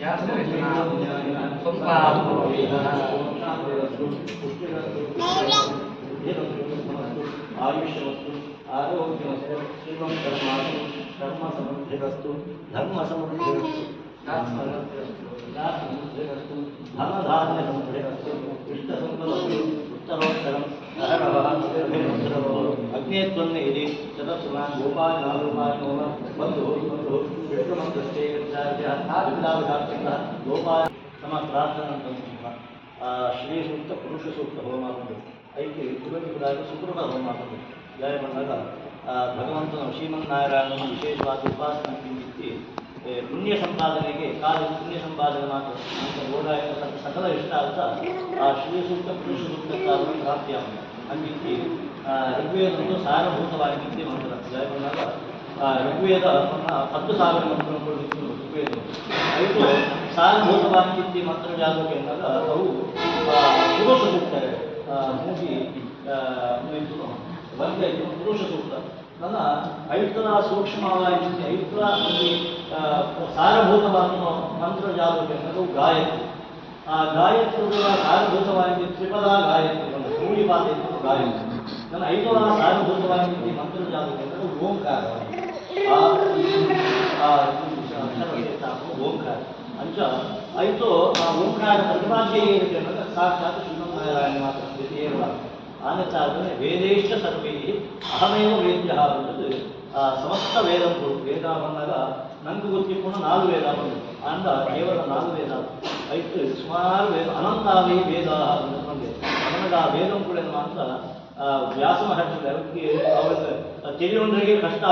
ยะสุนาสมปาปุริหา आयुष्यवस्तु आरोग्यवस्तु एवं कर्मासु कर्म समृद्धिरस्तु धर्म समृद्धिरस्तु समृद्धिरस्तु धनधान्य समृद्धिरस्तु इष्टसम्पदस्तु उत्तरोत्तरं अग्नेत्वन्न यदि चतस्सुना ಅಂತಂತ ಶ್ರೀ ಸೂಕ್ತ ಪುರುಷ ಸೂಕ್ತ ಹೋಮ ಬಂದು ಐತಿ ಕುಲನಿಕರಾಗಿ ಸುಕೃತ ಹೋಮ ಬಂದು ಜಯ ಬಂದಾಗ ಭಗವಂತನ ಶ್ರೀಮನ್ನಾರಾಯಣನ ವಿಶೇಷವಾದ ಉಪಾಸನೆ ಕಿಂಚಿತ್ತಿ ಪುಣ್ಯ ಸಂಪಾದನೆಗೆ ಕಾಲ ಪುಣ್ಯ ಸಂಪಾದನೆ ಮಾತ್ರ ಅಂತ ಓಡಾಟ ಸಕಲ ಇಷ್ಟ ಅಂತ ಆ ಶ್ರೀ ಸೂಕ್ತ ಪುರುಷ ಸೂಕ್ತಕ್ಕಾಗಿ ಪ್ರಾಪ್ತಿಯಾಗಿದೆ ಅಂಗಿತ್ತಿ ಋಗ್ವೇದವನ್ನು ಸಾರಭೂತವಾಗಿ ನಿತ್ಯ ಮಂತ್ರ. ಜಯ ಬಂದಾಗ ಋಗ್ವೇದ ಹತ್ತು ಸಾವಿರ ಮಂತ್ರಗಳು ಇತ್ತು ಋಗ್ವೇದ. ಐದು ಸಾರಭೂತವಾಗಿ ವಾಕ್ಯಕ್ಕೆ ಮಂತ್ರ ಜಾಗೋಕೆ ಅಂದಾಗ ಅವು ಪುರುಷ ಸೂಕ್ತಾರೆ ಮೂಗಿ ಒಂದೇ ಪುರುಷ ಸೂಕ್ತ. ನನ್ನ ಐತರ ಸೂಕ್ಷ್ಮವಾಗಿ ಐತರ ಸಾರಭೂತವಾಗಿ ಮಂತ್ರ ಜಾಗೋಕೆ ಅನ್ನೋದು ಗಾಯತ್ರಿ. ಆ ಗಾಯತ್ರಿಗಳ ಸಾರಭೂತವಾಗಿ ತ್ರಿಪದ ಗಾಯತ್ರಿ, ಒಂದು ಮೂಡಿ ಬಾಧೆ ಗಾಯತ್ರಿ. ನನ್ನ ಐದರ ಸಾರಭೂತವಾಗಿ ಮಂತ್ರ ಜಾಗೋಕೆ ಅನ್ನೋದು ಓಂಕಾರ. ಆ ಆ ಅಕ್ಷರ ಓಂಕಾರ ಅಂಚ ಐತೋ ಆ ಓಂಕಾರ ಪ್ರತಿಪಾದ್ಯ ಏನಿದೆ ಅನ್ನೋದು ಸಾಕ್ಷಾತ್ ಶ್ರೀಮನ್ನಾರಾಯಣ ಮಾತ್ರ ಸ್ಥಿತಿಯೇವ ಆನಂತರ ವೇದೇಶ ಸರ್ವೇ ಅಹಮೇವ ವೇದ್ಯ ಅನ್ನೋದು ಆ ಸಮಸ್ತ ವೇದಗಳು ವೇದ ಬಂದಾಗ ನಂಗೆ ಗೊತ್ತಿಕೊಂಡು ನಾಲ್ಕು ವೇದ ಬಂದು ಅಂದ ಕೇವಲ ನಾಲ್ಕು ವೇದ ಆಯ್ತು ಸುಮಾರು ವೇದ ಅನಂತಾವೇ ವೇದ ಅನ್ನೋದು ಬಂದೆ ನನಗೆ ಆ ವೇದಂ ಕೂಡ ಮಾತ್ರ ವ್ಯಾಸ ಮಹರ್ಷಿ ಅವರಿಗೆ ಅವರ ತಿಳಿಯೊಂದರಿಗೆ ಕಷ್ಟ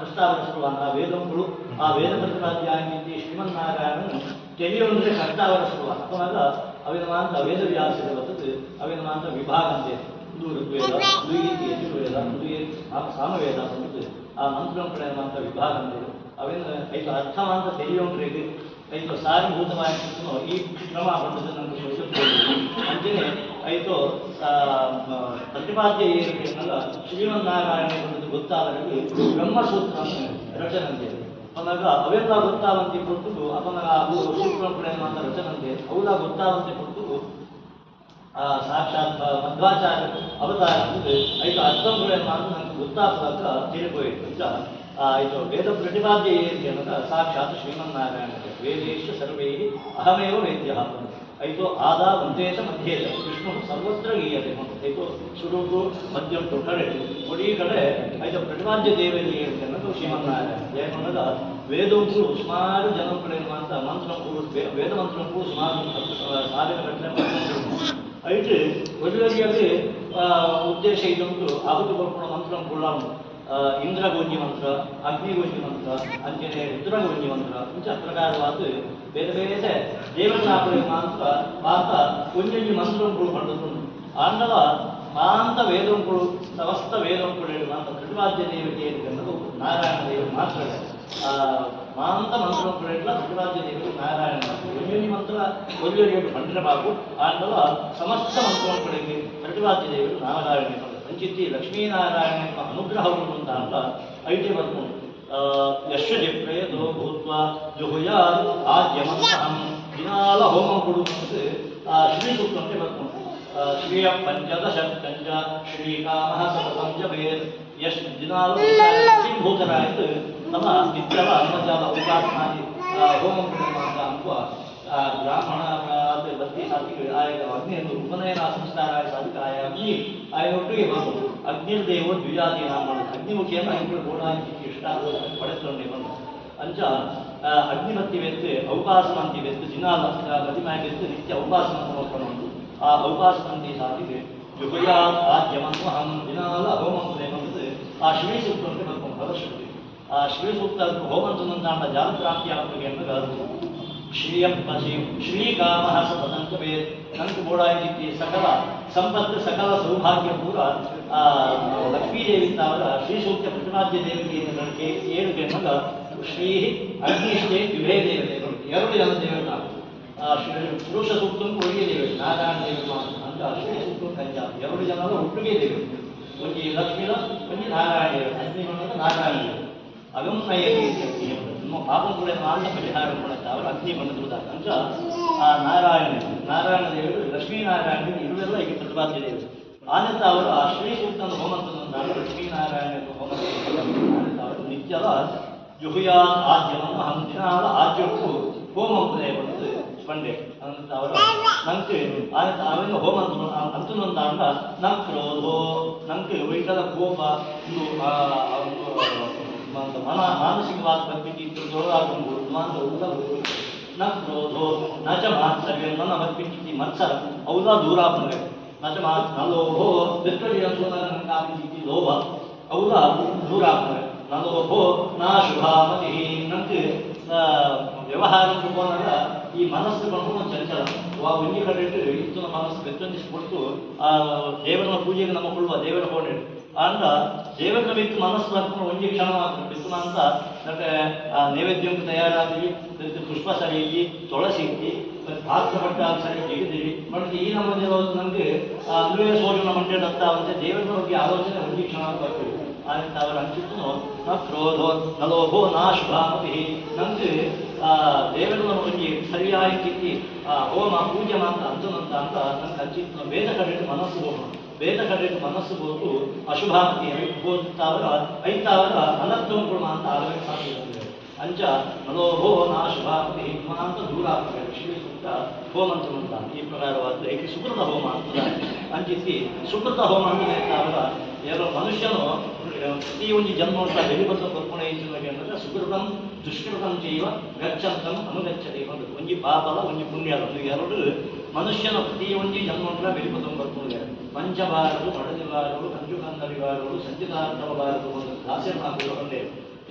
ಕಷ್ಟ ಅವರಿಸುವಂತ ಆ ವೇದಂಗಳು, ಆ ವೇದ ಪ್ರತಿಪಾದ್ಯಾಗಿ ಶ್ರೀಮನ್ನಾರಾಯಣನು ತಿಳಿಯೊಂದರೆ ಕಷ್ಟ ಅವರಿಸುವ ಅಥವಾ ಅವಿನ ಮಾತ್ರ ವೇದ ವ್ಯಾಸದ ಬರ್ತದೆ ಅವಿನ ಮಾತ್ರ ವಿಭಾಗ ಅಂತೆ ಇದು ಋಗ್ವೇದ ಇದು ಈ ಯಜುರ್ವೇದ ಇದು ಸಾಮವೇದ ಅಂತ ಆ ಮಂತ್ರ ವಿಭಾಗ ಅಂತೆ ಅವಿನ, ಐದು ಅರ್ಥ ಮಾತ್ರ ತಿಳಿಯೊಂದರಿಗೆ ಐದು ಸಾರಭೂತವಾಗಿ ಈ ಕ್ರಮ ಬಂದದ್ದು ನಮಗೆ ಗೊತ್ತಿರ್ತದೆ ಅಂತೆಯೇ ಐದು ಪ್ರತಿಪಾದ್ಯ ಏನಿದೆ ಅನ್ನಲ್ಲ ಶ್ರೀಮನ್ನಾರಾಯಣ ಬಂದದ್ದು ಗೊತ್ತಾದರೆ ಬ್ರಹ್ಮಸೂತ್ರ ರಚನೆ ಅವನಾಗ ಅವೆಲ್ಲ ಗೊತ್ತಾದಂತೆ ಕೊಟ್ಟು ಅವನ ಅವು ಸೂತ್ರ ಮಾತ ರಚನೆ ಅವೆಲ್ಲ ಗೊತ್ತಾವಂತೆ ಕೊಟ್ಟು ಆ, ಸಾಕ್ಷಾತ್ ಮಧ್ವಾಚಾರ್ಯ ಅವತಾರ ಐದು ಅಂತ ನನಗೆ ಗೊತ್ತಾಗ್ತಕ್ಕ ತಿಳ್ಕೋಯಿತು ಅಂತ, ಆ, ಇದು ವೇದ ಪ್ರತಿಪಾದ್ಯ ಏನಿದೆ ಅನ್ನೋದು ಸಾಕ್ಷಾತ್ ಶ್ರೀಮನ್ನಾರಾಯಣ ವೇದೇಶು ಸರ್ವೈ ಅಹಮೇವ ವೇದ್ಯ ಐತೋ ಆದ ಉದ್ದೇಶ ಮಧ್ಯೆ ವಿಷ್ಣು ಸರ್ವತ್ರ ಗೀಯತೆ ಐದು ಶುರುಗು ಮಧ್ಯಂಟು ಕಡೆ ಕೊಡಿ ಕಡೆ ಐದು ಪ್ರತಿಮಾಂಜ ದೇವಿಯಲ್ಲಿ ಹೇಳ್ತೆ ಅನ್ನೋದು ಶ್ರೀಮನ್ನಾರಾಯಣ. ಯಾಕಂದಾಗ ವೇದಂಕು ಸುಮಾರು ಜನ ಕಡೆ ಇರುವಂಥ ಮಂತ್ರಕ್ಕೂ ವೇದ ಮಂತ್ರಕ್ಕೂ ಸುಮಾರು ಸಾವಿರ ಗಂಟೆ ಐದು ಒಳ್ಳೆಯಲ್ಲಿ ಉದ್ದೇಶ ಇದಂತು ಆಹುತಿ ಬರ್ಕೊಂಡು ಮಂತ್ರ ಉಂಟು. ಇಂದ್ರಗೋಜಿ ಮಂತ್ರ ಅಗ್ನಿಗೋಜಿ ಮಂತ್ರ ಅಂಜನೇ ರುದ್ರಗೋಜಿ ಮಂತ್ರ ಇಂಥ ಪ್ರಕಾರವಾದ ಬೇರೆ ಬೇರೆ ದೇವನಾಪುರಿ ಮಾತ್ರ ಮಾತ ಒಂಜೊಂಜಿ ಮಂತ್ರಗಳು ಪಡೆದುಕೊಂಡು ಆಂಡವ ಮಾಂತ ವೇದಂಗಳು, ಸಮಸ್ತ ವೇದಂಗಳು ಮಾಂತ ಕೃಟವಾದ್ಯ ದೇವತೆಯನ್ನು ಕಂಡು ನಾರಾಯಣ ದೇವರು ಮಾತ್ರ ಮಾಂತ ಮಂತ್ರಗಳು ಎಲ್ಲ ಕೃಟವಾದ್ಯ ದೇವರು ನಾರಾಯಣ. ಮಂತ್ರ ಒಂಜೊಂಜಿ ಮಂತ್ರ ಒಂಜೊಂಜಿ ಪಂಡಿರಬಾಕು ಆಂಡವ ಸಮಸ್ತ ಮಂತ್ರಗಳಿಗೆ ಕೃಟವಾದ್ಯ ದೇವರು ನಾರಾಯಣ. ಅಂಚಿತ್ತಿ ಲಕ್ಷ್ಮೀನಾರಾಯಣ ಅನುಗ್ರಹ ಅಂತ ಅಂತ ಐಟಿ ಬರ್ಕೊಂಡು ಯಶ ಪ್ರಯತೋ ಭೂತ್ವ ಜುಹುಯಾದ್ ಆದ್ಯಮಂತಹಂ ದಿನಾಲ ಹೋಮ ಕೊಡುವಂತೆ ಆ ಶ್ರೀ ಸೂಕ್ತಂತೆ ಬರ್ಕೊಂಡು ಆ, ಶ್ರೀಯ ಪಂಚದಶ ಪಂಚ ಶ್ರೀಕಾಮ ಸತತಂ ಜಪೇತ್ ಯಶ್ ದಿನಾಲು ಭೂತರಾಯ್ತು ನಮ್ಮ ನಿತ್ಯವ ಅನ್ನಜಾಲ ಉಪಾಸನಾದಿ ಆ, ಹೋಮ ಅಂತ ಆ ಬ್ರಾಹ್ಮಣ ಅದು ಬತ್ತಿ ಸಾಧಿಕ ಆಯ ಅಗ್ನಿಯನ್ನು ಉಪನಯನ ಸಂಸ್ಕಾರ ಸಾಧಿಕಾಯ ಅಗ್ನಿ ಆಯ ಒಟ್ಟಿಗೆ ಬಂದು ಅಗ್ನಿರ್ದೇವ ದ್ವಿಜಾತಿ ನಾಮ ಅಗ್ನಿಮುಖಿಯನ್ನು ಐದು ಗೋಡಾಂಕಿ ಇಷ್ಟ ಪಡೆದುಕೊಂಡೆ ಬಂದು ಅಂಚ ಅಗ್ನಿಮತ್ತಿ ವೆತ್ತು ಔಪಾಸನಂತಿ ವೆತ್ತು ದಿನಾಲ ಪ್ರತಿಮಾಯ ವೆತ್ತು ನಿತ್ಯ ಔಪಾಸನ ನೋಡ್ಕೊಂಡು ಆ ಔಪಾಸನಂತಿ ಸಾಧಿಗೆ ಯುಗಯಾ ಆದ್ಯಮನ್ನು ಅಹಂ ದಿನಾಲ ಹೋಮಂ ಪ್ರೇಮಂದು ಆ ಶ್ರೀ ಸೂಕ್ತಕ್ಕೆ ಬರ್ಕೊಂಡು ಪ್ರದರ್ಶಿಸ್ತೀವಿ ಆ ಶ್ರೀ ಸೂಕ್ತ ಹೋಮಂತನಂತಾಂಡ ಜಾಲಪ್ರಾಪ್ತಿ ಶ್ರೀಯಂ ನಂಕು ಬೋಡಾಯಿತಿ ಸಕಲ ಸಂಪತ್ತು ಸಕಲ ಸೌಭಾಗ್ಯ ಪೂರ ಆ ಲಕ್ಷ್ಮೀದೇವಿ ಅವರ ಶ್ರೀ ಸೂಕ್ತ ಪ್ರತಿಪಾದ್ಯ ದೇವತೆಯನ್ನು ನನಗೆ ಏಳು ಜನ್ಮದ ಶ್ರೀ ಅಗ್ನಿಷ್ಟೇ ದ್ವಿಭೇ ದೇವತೆಗಳು ಎರಡು ಜನ ದೇವತೆ ಶ್ರೀ ಪುರುಷ ಸೂಕ್ತ ಕೊಡುಗೆ ದೇವತೆ ನಾರಾಯಣ ದೇವರು ಅಂತ ಶ್ರೀ ಸೂಕ್ತ ಕಂಜ ಎರಡು ಜನರ ಒಟ್ಟಿಗೆ ದೇವತೆ ಒಂಜಿ ಲಕ್ಷ್ಮೀದ ಒಂದು ನಾರಾಯಣ ದೇವರು ಅಗ್ನಿ ನಾರಾಯಣ ದೇವರು ಅಗಮ್ನಯ ನಮ್ಮ ಪಾಪం ಕೂಡ ಮಾಂಡ ಪರಿಹಾರ ಮಾಡುತ್ತೆ ಅವರು ಅಗ್ನಿ ಬಂದಿರುವುದಾಗ ಅಂತ ಆ ನಾರಾಯಣ ನಾರಾಯಣ ದೇವರು ಲಕ್ಷ್ಮೀನಾರಾಯಣ ಇವರೆಲ್ಲ ಈಗ ಪ್ರತಿಪಾದ್ಯ ದೇವರು ಆನಂತರ ಅವರು ಆ ಶ್ರೀಕೃಷ್ಣನ ಹೋಮಂತವನ್ನು ನಾನು ಲಕ್ಷ್ಮೀನಾರಾಯಣ ಹೋಮಂತ ಅವರು ನಿತ್ಯದ ಜುಹುಯಾ ಆದ್ಯವನ್ನು ಹಂಚಿನಾದ ಆದ್ಯಕ್ಕೂ ಹೋಮ ಬಂದು ಪಂಡೆ ಅನಂತ ಅವರು ನಂಗೆ ಆನಂತರ ಅವನ ಹೋಮ ಅಂತನೊಂದಾಂಡ ನಂ ಕ್ರೋಧೋ ನಂಗೆ ವೈಕಲ ಕೋಪ ಒಂದು ಆ, ಒಂದು ಒಂದು ಮನ ಮಾನಸಿಕವಾದ ಪರಿಸ್ಥಿತಿ ಜೋರಾಗುವುದು ಮಾಂಸ ಉಳ್ಳಬಹುದು ನ ಕ್ರೋಧೋ ನ ಚ ಮಾತ್ಸರ್ಯ ನನ್ನ ಮತ್ಪಿಂಚಿತಿ ಮತ್ಸರ ಅವುದ ದೂರ ನ ಚ ಮಾತ್ನ ಲೋಭೋ ಬೆತ್ತಡಿ ಕಾಪಿಂಚಿತಿ ಲೋಭ ಅವುದ ದೂರ ನ ನಲೋಭೋ ನ ಶುಭಾಮತಿ ನಂಗೆ ವ್ಯವಹಾರ ತಿಳ್ಕೊಂಡಾಗ ಈ ಮನಸ್ಸು ಬಂದು ಚಂಚಲ. ಆ ಒಂಜಿ ಕಡೆ ಇಟ್ಟು ಇತ್ತು ನಮ್ಮ ಮನಸ್ಸು ಬೆತ್ತೊಂದಿಸ್ಬಿಟ್ಟು ಆ ದೇವರ ಪೂಜೆಗೆ ನಮ್ಮ ಕೊಡುವ ದೇವರ ಕೋಣೆ ಅಂದ ದೇವರ ಬಿತ್ತು ಮನಸ್ಸು ಹಾಕೊಂಡು ಕ್ಷಣ ಮಾತ್ರ ಬಿತ್ತು ಅಂತ ಮತ್ತೆ ನೈವೇದ್ಯಕ್ಕೆ ತಯಾರಾಗಿ ಪುಷ್ಪ ಸರಿ ಸರಿಯಿದ್ದಿ ತುಳಸಿ ಇದ್ದಿ ಮತ್ತೆ ಪಾತ್ರ ಬಟ್ಟೆ ಸರಿ ಜಿಗಿದಿರಿ ಮತ್ತೆ ಈ ನಮ್ಮ ದೇವರು ನಮಗೆ ಅನ್ವಯ ಸೋಜನ ಮಂಡ್ಯ ದತ್ತ ಅಂತ ದೇವರ ಬಗ್ಗೆ ಆಲೋಚನೆ ಒಂಜಿ ಕ್ಷಣ ಬರ್ತೀವಿ ಆನಂತರ ಅವರ ಅಂಚಿತ್ತು ನ ಕ್ರೋಧೋ ನಲೋಭೋ ಲೋಭೋ ನಮಗೆ ಶುಭಾಮತಿ ನಂಗೆ ಆ ದೇವರ ಬಗ್ಗೆ ಸರಿಯಾಗಿ ಹೋಮ ಪೂಜೆ ಮಾತ್ರ ಅಂತನಂತ ಅಂತ ನಂಗೆ ಅಂಚಿತ್ತು ವೇದ ಕಡೆ ಮನಸ್ಸು ಹೋಮ ವೇದ ಕಡೆಗೆ ಮನಸ್ಸು ಹೋಗು ಅಶುಭಾಮತಿ ಹೋಗ್ತಾವರ ಐತಾವರ ಅನರ್ಥಗಳು ಅಂತ ಆಗಬೇಕು ಸಾಧ್ಯ ಅಂಚ ಮನೋಭೋ ನಾ ಶುಭಾಮತಿ ಅಂತ ದೂರ ಆಗ್ತದೆ. ಶ್ರೀ ಸೂಕ್ತ ಅಂತ. ಈ ಪ್ರಕಾರವಾದ ಏಕೆ ಸುಕೃತ ಹೋಮ ಅಂತ. ಅಂಚಿಸಿ ಸುಕೃತ ಹೋಮ ಅಂತ ಹೇಳ್ತಾವರ ಎಲ್ಲ ಮನುಷ್ಯನು ಪ್ರತಿಯೊಂದು ಜನ್ಮ ಅಂತ ಬೆಳಿಬಂದ ಕಲ್ಪನೆ ಅಂತಂದ್ರೆ ಸುಕೃತಂ, ದುಷ್ಕೃತಂ ಜೈವ ಗಚ್ಚಂತಂ ಅನುಗಚ್ಚದೆ ಒಂದು ಒಂಜಿ ಪಾಪದ ಒಂಜಿ ಪುಣ್ಯದ ಒಂದು ಎರಡು ಮನುಷ್ಯನ ಪ್ರತಿಯೊಂದು ಜನ್ಮ ಅಂತ ಬೆಳಿಬಂದ ಕಲ್ಪನೆ ಪಂಚಬಾರದು ಮಡದಿಬಾರದು ಕಂಜುಕಂದರಿಬಾರದು ಸಂಚಿತಾರ್ಥವಬಾರದು ಒಂದು ದಾಸೆ ಮಾತುಕೊಂಡೆ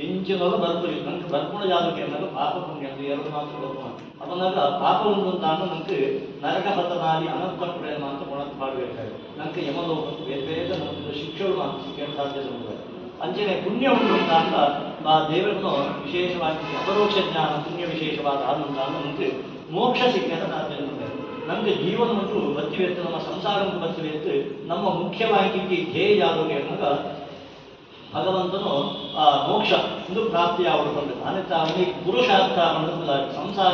ಇಂಚಿನಲ್ಲ ಬರ್ಪುರಿ ನಂಗೆ ಬರ್ಪುಣ ಜಾತಕ್ಕೆ ಅನ್ನೋದು ಪಾಪ ಪುಣ್ಯ ಅಂತ ಎರಡು ಮಾತು ಬರ್ಪುಣ ಅದನ್ನಾಗ ಪಾಪ ಉಂಟು ನಾನು ನಂಗೆ ನರಕ ಪತನಾದಿ ಅನಂತ ಪುಣ್ಯ ಅಂತ ಕೊಡಕ್ಕೆ ಮಾಡಬೇಕಾಗಿ ನಂಗೆ ಯಮಲೋಕ ಬೇರೆ ನಮ್ದು ಶಿಕ್ಷೆಗಳು ಮಾತ್ರ ಸಿಕ್ಕಲು ಸಾಧ್ಯತೆ ಉಂಟು ಅಂಚನೆ ಪುಣ್ಯ ಉಂಟು ಅಂತ ಆ ದೇವರನ್ನು ವಿಶೇಷವಾಗಿ ಅಪರೋಕ್ಷ ಜ್ಞಾನ ಪುಣ್ಯ ವಿಶೇಷವಾದ ಅಂದ್ರೆ ನಮಗೆ ಮೋಕ್ಷ ಸಿಕ್ಕದ ಸಾಧ್ಯತೆ ನಮಗೆ ಜೀವನ ಉಂಟು ಅಂತ ನಮ್ಮ ಸಂಸಾರ ಬತ್ತಿವೆ ಎತ್ತೆ ನಮ್ಮ ಮುಖ್ಯವಾಗಿ ಧ್ಯೇಯ ಯಾವುದು ಅನ್ನೋದು ಭಗವಂತನು ಆ ಮೋಕ್ಷ ಒಂದು ಪ್ರಾಪ್ತಿಯಾಗುತ್ತದೆ ಅನಂತ ಅವನಿಗೆ ಪುರುಷಾರ್ಥ ಅನ್ನೋದಾಗಿ ಸಂಸಾರ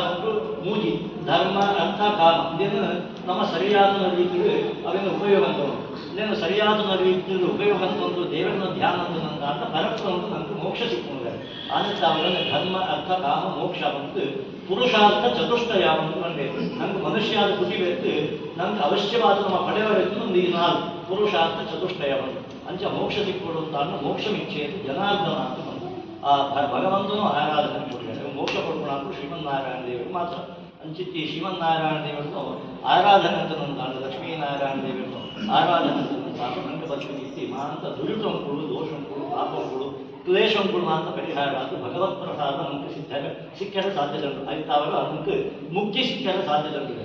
ಮೂಜಿ, ಧರ್ಮ, ಅರ್ಥ, ಕಾಮ ಇದನ್ನು ನಮ್ಮ ಸರಿಯಾದ ರೀತಿಯಲ್ಲಿ ಅದನ್ನು ಉಪಯೋಗ ಅಂತ ಇನ್ನೇನು ಸರಿಯಾದ ರೀತಿಯಲ್ಲಿ ಉಪಯೋಗ ಅಂತಂದು ದೇವರನ್ನ ಧ್ಯಾನ ಅಂತ ನಂತರ ಪರಸ್ಪರ ಅಂತ ನಮಗೆ ಮೋಕ್ಷ ಸಿಕ್ಕಿದೆ. ಅನಂತ ಅವರಲ್ಲಿ ಧರ್ಮ, ಅರ್ಥ, ಕಾಮ, ಮೋಕ್ಷ ಬಂದು ಪುರುಷಾರ್ಥ ಚತುಷ್ಟಯ ಬಂದು. ಬಂದೆ ನಂಗೆ ಮನುಷ್ಯಾದ ಖುಷಿ ನಮ್ಗೆ ಅವಶ್ಯವಾದ ನಮ್ಮ ಒಂದು ಈ ನಾಲ್ಕು, ಪುರುಷಾರ್ಥ ಚತುಷ್ಟಯ ಬಂದು ಅಂಚ ಮೋಕ್ಷ ಸಿಕ್ಕೊಡು ಅಂತ ಅನ್ನೋ ಮೋಕ್ಷ ಇಚ್ಛೆಯನ್ನು ಜನಾರ್ದನ ಅಂತ ಬಂತು ಆ ಭಗವಂತನು ಆರಾಧನೆ ಕೊಡ್ತಾರೆ ಮೋಕ್ಷ ಕೊಡೋಣ ಅಂತ ಶ್ರೀಮನ್ನಾರಾಯಣ ದೇವರು ಮಾತ್ರ. ಅಂಚಿತ್ತಿ ಶ್ರೀಮನ್ನಾರಾಯಣ ದೇವರನ್ನು ಆರಾಧನೆ ಅಂತ ನಂದು ಲಕ್ಷ್ಮೀನಾರಾಯಣ ದೇವರನ್ನು ಆರಾಧನೆ ಅಂತ ಇತಿ ಮಾಂತ ದುರಿತಂಕುಳು ದೋಷಂಕುಳು ಪಾಪಂಕುಳು ಕ್ಲೇಶಂಕುಳು ಮಾಂತ ಪರಿಹಾರ ಅದು ಭಗವತ್ ಪ್ರಸಾದ ನಮಗೆ ಸಿದ್ಧ ಸಿಕ್ಕರೆ ಸಾಧ್ಯತೆಗಳು ಆಯ್ತು ಅವಾಗ ನಮಗೆ ಮುಕ್ತಿ ಶಿಕ್ಷಣ ಸಾಧ್ಯತೆಗಳಿವೆ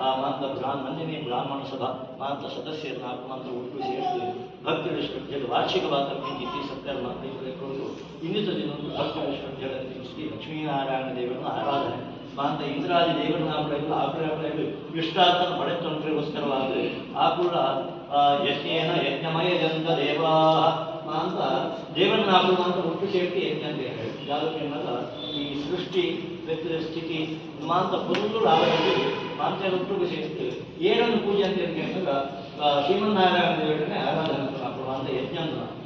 ಆ ಮಾಂತ ಬ್ರಾಹ್ಮ ಮಂಜನೇ ಬ್ರಾಹ್ಮಣ ಸಭಾ, ಮಾಂತ ಸದಸ್ಯರ, ನಾಲ್ಕು ಮಾತ್ರ ಒಟ್ಟು ಸೇರಿಸಿ ಭಕ್ತಿ ಶ್ರದ್ಧೆಗಳು ವಾರ್ಷಿಕವಾದ ಪ್ರೀತಿ ಸತ್ಕಾರ ಮಾತುಕೊಂಡು ಇನ್ನಿತರ ದಿನೊಂದು ಭಕ್ತಿ ಶ್ರದ್ಧೆಗಳ ಶ್ರೀ ಲಕ್ಷ್ಮೀನಾರಾಯಣ ದೇವರನ್ನ ಆರಾಧನೆ. ಮಾಂತ ಇಂದ್ರಾದಿ ದೇವರನ್ನ ಆಕಳ ಮಳೆ ಇಷ್ಟಾರ್ಥನ ಆ ಆಕುಳ ಯಜ್ಞೇನ ಯಜ್ಞಮಯ ಜಂತ ದೇವಾ ಅಂತ ದೇವರನ್ನ ಆಕಳು ಅಂತ ಒಟ್ಟು ಸೇರ್ತಿ ಯಜ್ಞ ಅಂತ ಹೇಳಿ ಯಾವ್ದಕ್ಕೆ ಈ ಸೃಷ್ಟಿ ವ್ಯಕ್ತಿಯ ಸ್ಥಿತಿ ಮಾಂತ ಫುಲ್ಲು ಆವರಣದಲ್ಲಿ ಮಾಂತ ಒಟ್ಟಿಗೆ ಸೇರ್ತು ಏನನ್ನು ಪೂಜೆ ಅಂತ ಹೇಳಿ ಅಂದಾಗ ಶ್ರೀಮನ್ನಾರಾಯಣ ದೇವರನ್ನೇ ಆರಾಧನೆ ಮಾಡ್ಕೊಂಡು ಅಂತ ಯಜ್ಞ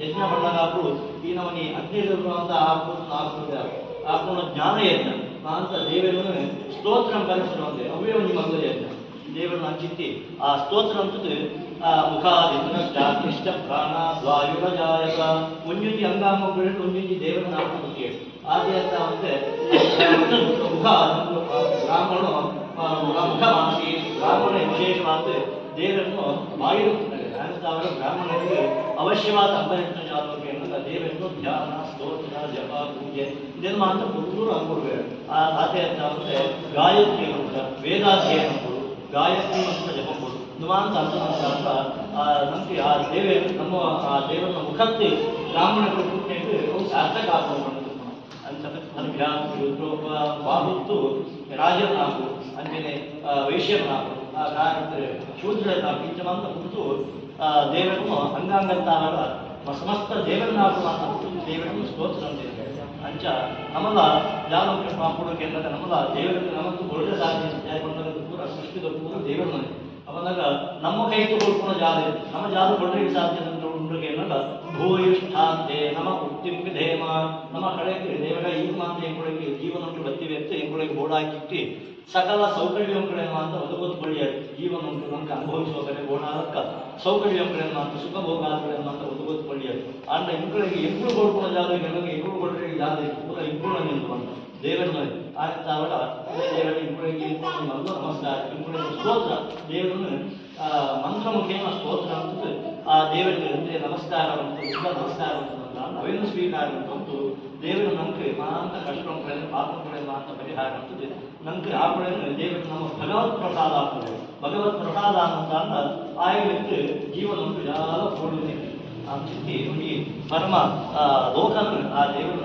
ಯಜ್ಞ ಬಂದಾಗ ಈ ಈ ನಮ್ಮನಿ ಅಗ್ನಿರುವಂತ ಹಾಕೋದು ಹಾಕೋದು ಹಾಕೋಣ ಜ್ಞಾನ ಯಜ್ಞ ಅಂತ ದೇವರನ್ನು ಸ್ತೋತ್ರಂ ಕಲಿಸುವಂತೆ ಅವೇ ಒಂದು ಮಂಗಲ ಯಜ್ಞ. ದೇವರನ್ನ ಹಂಚಿತ್ತಿ ಆ ಸ್ತೋತ್ರ ಅಂತದ್ದು ಮುಖಾದಿಷ್ಟ ಪ್ರಾಣ ವಾಯುರಜಾಯಕ ಮುಂಜುಂಜಿ ಅಂಗಾಂಗಗಳು ಮುಂಜುಂಜಿ ದೇವರ ನಾಮ ಕೇಳಿ. ಆದಿ ಅಂತ ಅಂದ್ರೆ ಮುಖ ಬ್ರಾಹ್ಮಣ ಮುಖ ಮಾಡಿಸಿ ಬ್ರಾಹ್ಮಣ ವಿಶೇಷವಾದ ದೇವರನ್ನು ಮಾಡಿರುತ್ತಾರೆ. ಅಂತ ಅವರ ಬ್ರಾಹ್ಮಣರಿಗೆ ಅವಶ್ಯವಾದ ಅಂಬರಿತ ಜಾಗಕ್ಕೆ ಅನ್ನೋದು ದೇವರನ್ನು ಧ್ಯಾನ, ಸ್ತೋತ್ರ, ಜಪ, ಪೂಜೆ ಇದನ್ನು ಮಾತ್ರ ಪುರುಷರು ಅನ್ಕೊಡ್ಬೇಕು ಆ ಖಾತೆ ಅಂತ ಅಂದ್ರೆ, ಗಾಯತ್ರಿ ಮಂತ್ರ ವೇದಾಧ್ಯಯನ ಗಾಯತ್ರಿ ಮಂತ್ರ ಜಪ ಕೊಡು ನುವಾಂತ ಅಂತ ಅಂತ ಆ ನಮಗೆ ಆ ದೇವೆ, ನಮ್ಮ, ಆ, ದೇವರ ಮುಖಕ್ಕೆ ಬ್ರಾಹ್ಮಣ ಕೂತ್ಕೊಂಡು ಅವು ಸಾರ್ಥಕ ಆಗ್ಬೋದು ಅಂತ ಅನುಭ್ಯಾಸೋಪ ಬಾಹುತ್ತು ರಾಜನಾಗು ಅಂಜನೆ ವೈಶ್ಯನಾಗು ಆ ಕಾರಣಕ್ಕೆ ಶೂದ್ರನಾಕು ಇಂಚಮಂತ ಕುರಿತು, ಆ, ದೇವರನ್ನು ಅಂಗಾಂಗಂತಾರ ಸಮಸ್ತ ದೇವರನ್ನಾಗುವಂತ ಅಂತ ದೇವರನ್ನು ಸ್ತೋತ್ರ ಅಂತ ಅಂಚ ನಮ್ಮಲ್ಲ ಕೃಷ್ಣ ಪಾಪುಡಕ್ಕೆ ಅಂತ ನಮ್ಮಲ್ಲ ದೇವರ ನಮ್ಮದು ಒಳ್ಳೆ ಸಾಧ್ಯ ಬಂದಾಗ ಪೂರ ಸೃಷ್ಟಿದ ಪೂರ ಮನೆ. ಅವನಾಗ ನಮ್ಮ ಕೈ ತಗೊಳ್ಕೊಂಡು ಜಾತಿ ನಮ್ಮ ಜಾತಿ ಕೊಳ್ಳಿಗೆ ಸಾಧ್ಯ ಅಂತ ಉಂಡ್ರಿಗೆ ಏನಲ್ಲ ಭೂಯಿಷ್ಠಾಂತೆ ನಮ್ಮ ಉಕ್ತಿಂ ವಿಧೇಮ ನಮ್ಮ ಕಡೆ ದೇವರ ಈ ಮಾತೆ ಎಂಬುಳಿಗೆ ಜೀವನ ಬತ್ತಿವೆ ಅಂತ ಎಂಬುಳಿಗೆ ಬೋರ್ಡ್ ಹಾಕಿಟ್ಟು ಸಕಲ ಸೌಕರ್ಯಗಳನ್ನು ಅಂತ ಒದಗೋದು ಬಳಿಯ ಜೀವನ ಉಂಟು ನಮ್ಗೆ ಅನುಭವಿಸುವ ಕಡೆ ಬೋಣಾಲಕ್ಕ ಸೌಕರ್ಯಗಳನ್ನು ಅಂತ ಸುಖ ಭೋಗಾದಿಗಳನ್ನು ಅಂತ ಬಳಿಯ ಅಂಡ ಎಂಬುಳಿಗೆ ಎಂಬುಳು ಕೊಡ್ಕೊಳ್ಳೋ ಜಾಗ ನನಗೆ ಎಂಬುಳು ಕೊಡ್ರಿ ಜಾಗ. ಪೂರ ಇಂಪುಳ ನಿಂತು ಅಂತ. ಅಂತ ಅವರ ದೇವರ. ಇಂಪುಳಿಗೆ ಮಲ್ಲ ನಮಸ್ಕಾರ. ಇಂಪುಳಿಗೆ ಸ್ತೋತ್ರ. ದೇವರನ್ನು ಆ, ಮಂತ್ರ ಮುಖೇನ ಸ್ತೋತ್ರ ಅಂತ ಆ ದೇವರಿಗೆ ಅಂದ್ರೆ ನಮಸ್ಕಾರ ಅಂತ ಎಲ್ಲ ನಮಸ್ಕಾರ ಅಂತ ಅವೇನು ಸ್ವೀಕಾರ ಅಂತ. ದೇವರು ನಮ್ಗೆ ಮಾಂತ ಪಾಪ ಪಾಪಗಳನ್ನು ಮಾಂತ ಪರಿಹಾರ ಅಂತದ್ದು. ನಮ್ಗೆ ಆಕಳನ್ನು ದೇವಕ್ಕೆ ನಮ್ಮ ಭಗವತ್ ಪ್ರಸಾದ ಆಗ್ತದೆ. ಭಗವತ್ ಪ್ರಸಾದ ಅಂತ ಅಂದ ಆಯಕ್ಕೆ ಜೀವನ ಉಂಟು ಯಾವ ಆ ಚಿತ್ತಿ ನುಡಿ, ಪರಮ, ಆ ಲೋಕನ ಆ ದೇವರು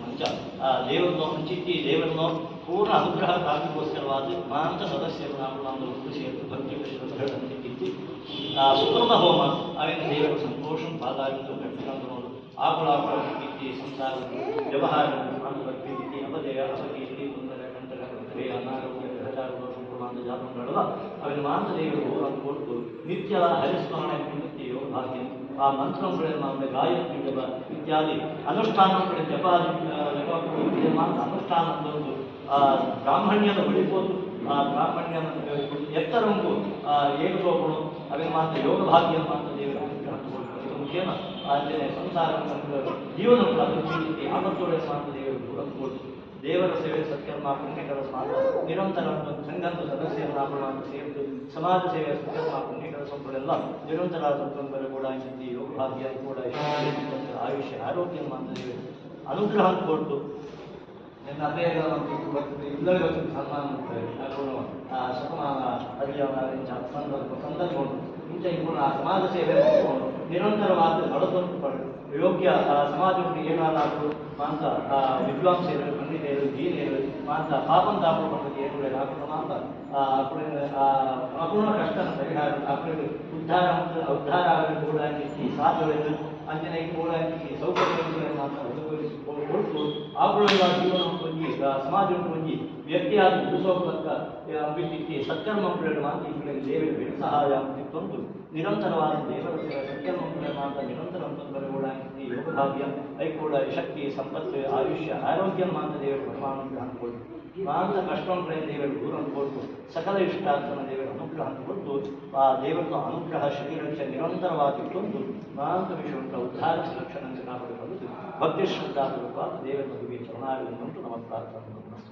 ಪಂಚ ಆ, ದೇವರನ್ನು ಚಿತ್ತಿ ದೇವರನ್ನು ಪೂರ್ಣ ಅನುಗ್ರಹ ಪ್ರಾಪ್ತಿಗೋಸ್ಕರವಾದ ಮಾಂತ ಸದಸ್ಯರು ನಾವು ನಮ್ಮ ಸೇರಿದು ಭಕ್ತಿ ಆ, ಸುಕೃತ ಹೋಮ. ದೇವರು ದೇವರ ಸಂತೋಷ ಪಾದಾಗಿದ್ದು ಕಟ್ಟಿಕೊಂಡು ಆಕುಳ ಆಕುಳ ಸಂಸಾರ ವ್ಯವಹಾರ ಮಾತು ಪ್ರೀತಿ ಕ್ರಿಯೆ ಅನಾರೋಗ್ಯ ಗ್ರಹಚಾರ ದೋಷ ಪ್ರಮಾಣ ಜಾತಗಳಲ್ಲ ಅವಿನ ಮಾಂತ ದೇವರು ಅದು ಕೊಟ್ಟು ನಿತ್ಯ ಹರಿಸ್ಮರಣೆ ಯೋಗ ಭಾಗ್ಯ ಆ ಮಂತ್ರಗಳನ್ನು ಅಂದರೆ ಗಾಯತ್ರಿ ಜಪ ಇತ್ಯಾದಿ ಅನುಷ್ಠಾನಗಳು ಜಪಾದಿ ಜಪ ಇದು ಮಾತ್ರ ಅನುಷ್ಠಾನ ಅಂತಂದು ಆ ಬ್ರಾಹ್ಮಣ್ಯದ ಉಳಿಬೋದು ಆ ಬ್ರಾಹ್ಮಣ್ಯ ಎತ್ತರ ಉಂಟು ಆ ಏನು ಅವನ ಅವಿನ ಮಾತ್ರ ಯೋಗ ಭಾಗ್ಯ ಮಾತ್ರ ದೇವರ ಮುಖ್ಯನ ಸಂಸಾರ ಜೀವನ ಅಭಿವೃದ್ಧಿ ಆಪತ್ತೊಳೆ ಮಾತ್ರ ದೇವರು ದೂರ ಕೊಟ್ಟು ದೇವರ ಸೇವೆ ಸತ್ಕರ್ಮ ಪುಣ್ಯಕರ ಸ್ಮಾರ ನಿರಂತರ ಸಂಘದ ಸದಸ್ಯರನ್ನಾಗೋಣ ಅಂತ ಸೇರಿದ್ದು ಸಮಾಜ ಸೇವೆ ಸತ್ಕರ್ಮ ಪುಣ್ಯಕರ ಸಂಪಡೆಲ್ಲ ನಿರಂತರ ಸಂಪನ್ಮೂಲ ಕೂಡ ಶಕ್ತಿ, ಯೋಗ, ಭಾಗ್ಯ ಕೂಡ ಆಯುಷ್ಯ, ಆರೋಗ್ಯ ಮಾತ್ರ ದೇವರು ಅನುಗ್ರಹ ಕೊಟ್ಟು ನನ್ನ ಅದೇ ಇಲ್ಲವೇ ಬರ್ತದೆ ಸನ್ಮಾನ ಮಾಡ್ತಾರೆ. ಹಾಕೊಂಡು ಆ ಶತಮಾನ ಹರಿಯವ ಸಂದರ್ಭ ಸಂದರ್ಭ ಇಂಥ ಆ ಸಮಾಜ ಸೇವೆ ನಿರಂತರವಾದ ಬಡತೊಂದು ಪಡೆದು ಯೋಗ್ಯ ಸಮಾಜಕ್ಕೆ ಏನಾದರೂ ಮಾಂಸ, ಆ ವಿದ್ವಾಂಸರು ಪಂಡಿತರು ದೀನಿಯರು ಮಾತ್ರ ಪಾಪಂ ತಾಪು ಪದ್ಧತಿ ಏನು ಹಾಕೊಂಡು ಆ ಅಪೂರ್ಣ ಕಷ್ಟ ಪರಿಹಾರ ಅಪೂರ್ಣ ಉದ್ಧಾರ ಉದ್ಧಾರ ಆಗಲು ಕೂಡ ಈ ಸಾಧ್ಯವಿಲ್ಲ ಅಂಜನೆಗೆ ಕೂಡ ಈ ಸೌಕರ್ಯಗಳನ್ನು ಮಾತ್ರ ಒದಗಿಸಿಕೊಂಡು ಆಗುಳಿರುವ ಜೀವನ ಹೊಂದಿ ಸಮಾಜ ಹೊಂದಿ, ವ್ಯಕ್ತಿಯಾಗಿ ಉಳಿಸೋಕ ಬಿಟ್ಟಿಕ್ಕೆ ಸತ್ಕರ್ಮ ಪುರಗಳು ಮಾತ್ರ ಇವುಗಳಿಗೆ ಸಹಾಯ ಬೇಡ ಸಹಾಯ ಅಂತಿತ್ತೊಂದು ನಿರಂತರವಾದ ದೇವರ ಸತ್ಕರ್ಮ ಪುರ ನಿರಂತರ ಅಂತಂದರೆ ಯೋಗ ಭಾಗ್ಯ ಐಕೂಡ ಶಕ್ತಿ, ಸಂಪತ್ತು, ಆಯುಷ್ಯ, ಆರೋಗ್ಯ ಮಾತ್ರ ದೇವರು ಪರಮಾನುಗ್ರಹ ಕೊಟ್ಟು ಮಾಂತ ಕಷ್ಟಂಗಳೇ ದೇವರು ದೂರ ಕೊಟ್ಟು ಸಕಲ ಇಷ್ಟಾರ್ಥನ ದೇವರ ಅನುಗ್ರಹ ಕೊಟ್ಟು ಆ ದೇವರ ಅನುಗ್ರಹ ಶ್ರೀರಕ್ಷ ನಿರಂತರವಾಗಿಟ್ಟೊಂದು ಮಾಂತ ವಿಶ್ವಂತ ಉದ್ಧಾರ ಲಕ್ಷಣ ಕಾಪಾಡಿಕೊಂಡು ಭಕ್ತಿ ಶ್ರದ್ಧಾಪೂರ್ವಕ ದೇವರ ಮದುವೆ ಚರಣಾಗಲನ್ನುಂಟು ನಮ್ಮ ಪ್ರಾರ್ಥನೆ.